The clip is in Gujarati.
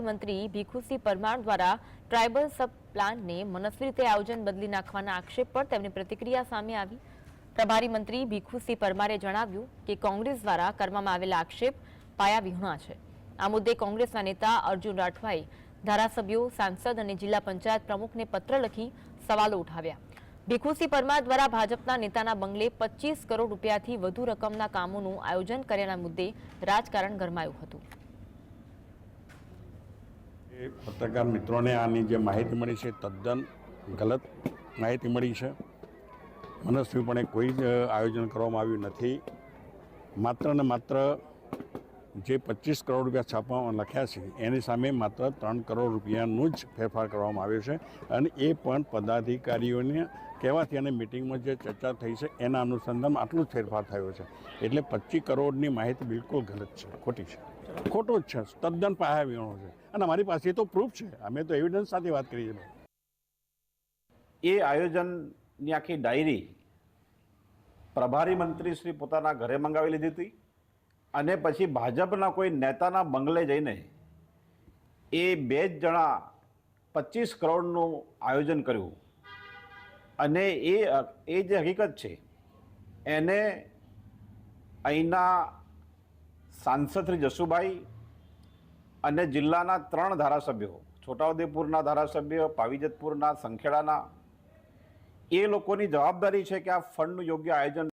પ્રભારી મંત્રી ભીખુસિંહ પરમાર દ્વારા ટ્રાયબલ સબ પ્લાનને મનસ્વી રીતે આયોજન બદલી નાખવાના આક્ષેપ પર તેમની પ્રતિક્રિયા સામે આવી. પ્રભારી મંત્રી ભીખુસિંહ પરમારે જણાવ્યું કે કોંગ્રેસ દ્વારા કરવામાં આવેલા આક્ષેપ પાયાવિહોણા છે. આ મુદ્દે કોંગ્રેસના નેતા અર્જુન રાઠવાએ ધારાસભ્યો, સાંસદ અને જિલ્લા પંચાયત પ્રમુખને પત્ર લખી સવાલો ઉઠાવ્યા. ભીખુસિંહ પરમાર દ્વારા ભાજપના નેતાના બંગલે પચીસ કરોડ રૂપિયાથી વધુ રકમના કામોનું આયોજન કર્યાના મુદ્દે રાજકારણ ગરમાયું હતું. એ પત્રકાર મિત્રોને આની જે માહિતી મળી છે, તદ્દન ગલત માહિતી મળી છે. મનસ્વીપણે કોઈ જ આયોજન કરવામાં આવ્યું નથી. માત્ર ને માત્ર જે પચીસ કરોડ રૂપિયા છાપવામાં લખ્યા છે, એની સામે માત્ર ત્રણ કરોડ રૂપિયાનું જ ફેરફાર કરવામાં આવ્યો છે અને એ પણ પદાધિકારીઓને કહેવાથી અને મિટિંગમાં જે ચર્ચા થઈ છે, એના અનુસંધાનમાં આટલું જ ફેરફાર થયો છે. એટલે પચીસ કરોડની માહિતી બિલકુલ ગલત છે, ખોટી છે. ખોટું જ છે, તદ્દન પાયાવિહોણો છે. અને અમારી પાસે તો પ્રૂફ છે. અમે તો એવિડન્સ સાથે વાત કરી છે. એ આયોજનની આખી ડાયરી પ્રભારી મંત્રી શ્રી પોતાના ઘરે મંગાવી લીધી હતી અને પછી ભાજપના કોઈ નેતાના બંગલે જઈને એ બે જ જણા પચીસ કરોડનું આયોજન કર્યું. અને એ એ જે હકીકત છે, એને અહીંના સાંસદ શ્રી જસુભાઈ અને જિલ્લાના ત્રણ ધારાસભ્યો, છોટાઉદેપુરના ધારાસભ્ય, પાવીજતપુરના, સંખેડાના, એ લોકોની જવાબદારી છે કે આ ફંડનું યોગ્ય આયોજન